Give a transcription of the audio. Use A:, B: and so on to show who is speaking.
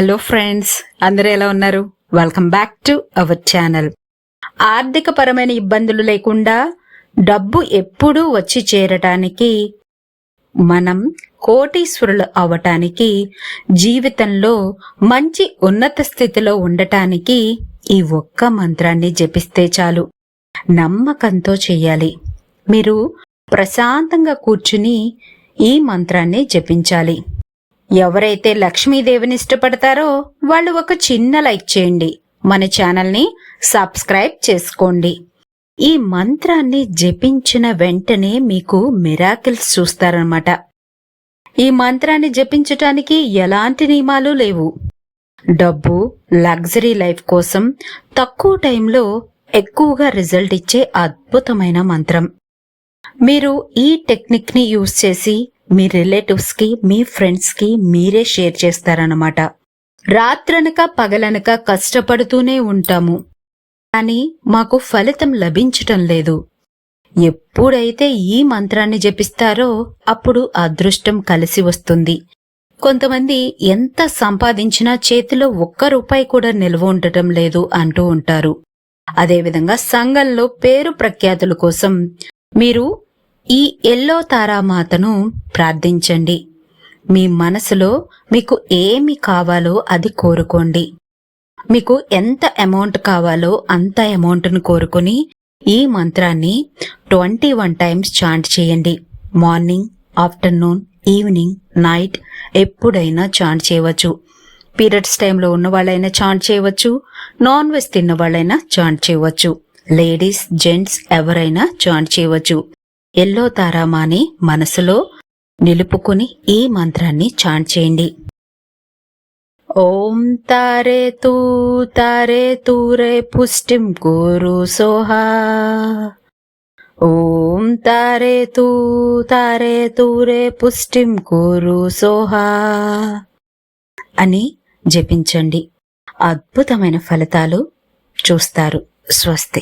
A: Hello friends అందరూ ఎలా ఉన్నారు? Welcome back to our channel ఆర్థిక పరమైన ఇబ్బందులు లేకుండా డబ్బు ఎప్పుడూ వచ్చి చేరటానికి మనం కోటీశ్వరులు అవటానికి జీవితంలో మంచి ఉన్నత స్థితిలో ఉండటానికి ఈ ఒక్క మంత్రాన్ని జపిస్తే చాలు. నమ్మకంతో చెయ్యాలి మీరు ప్రశాంతంగా కూర్చుని ఈ మంత్రాన్ని జపించాలి. ఎవరైతే లక్ష్మీదేవిని ఇష్టపడతారో వాళ్ళు ఒక చిన్న లైక్ చేయండి. మన ఛానల్ని సబ్స్క్రైబ్ చేసుకోండి. ఈ మంత్రాన్ని జపించిన వెంటనే మీకు మిరాకిల్స్ చూస్తారనమాట ఈ మంత్రాన్ని జపించటానికి ఎలాంటి నియమాలు లేవు. డబ్బు లగ్జరీ లైఫ్ కోసం తక్కువ టైంలో ఎక్కువగా రిజల్ట్ ఇచ్చే అద్భుతమైన మంత్రం. మీరు ఈ టెక్నిక్ని యూస్ యూజ్ చేసి మీ రిలేటివ్స్కి మీ ఫ్రెండ్స్కి మీరే షేర్ చేస్తారన్నమాట. రాత్రనక పగలనక కష్టపడుతూనే ఉంటాము. కానీ మాకు ఫలితం లభించటం లేదు. ఎప్పుడైతే ఈ మంత్రాన్ని జపిస్తారో అప్పుడు అదృష్టం కలిసి వస్తుంది. కొంతమంది ఎంత సంపాదించినా చేతిలో ఒక్క రూపాయి కూడా నిల్వ ఉండటం లేదు అంటూ ఉంటారు. అదేవిధంగా సంఘంలో పేరు ప్రఖ్యాతుల కోసం మీరు ఈ ఎల్లో తారామాతను ప్రార్థించండి. మీ మనసులో మీకు ఏమి కావాలో అది కోరుకోండి. మీకు ఎంత అమౌంట్ కావాలో అంత అమౌంట్ను కోరుకుని ఈ మంత్రాన్ని ట్వంటీ వన్ టైమ్స్ చాంట్ చేయండి. మార్నింగ్ ఆఫ్టర్నూన్ ఈవినింగ్ నైట్ ఎప్పుడైనా చాంట్ చేయవచ్చు. పీరియడ్స్ టైంలో ఉన్న వాళ్ళైనా చాంట్ చేయవచ్చు. నాన్ వెజ్ తిన్న వాళ్ళైనా చాంట్ చేయవచ్చు. లేడీస్ జెంట్స్ ఎవరైనా చాంట్ చేయవచ్చు. ఎల్లో తారామాని మనసులో నిలుపుకుని ఈ మంత్రాన్ని చాంట్ చేయండి. ఓం తారే తూ తారే తూరే పుష్టిం కురు సోహా. ఓం తారే తూ తారే తూరే పుష్టిం కురు సోహా అని జపించండి. అద్భుతమైన ఫలితాలు చూస్తారు. స్వస్తి.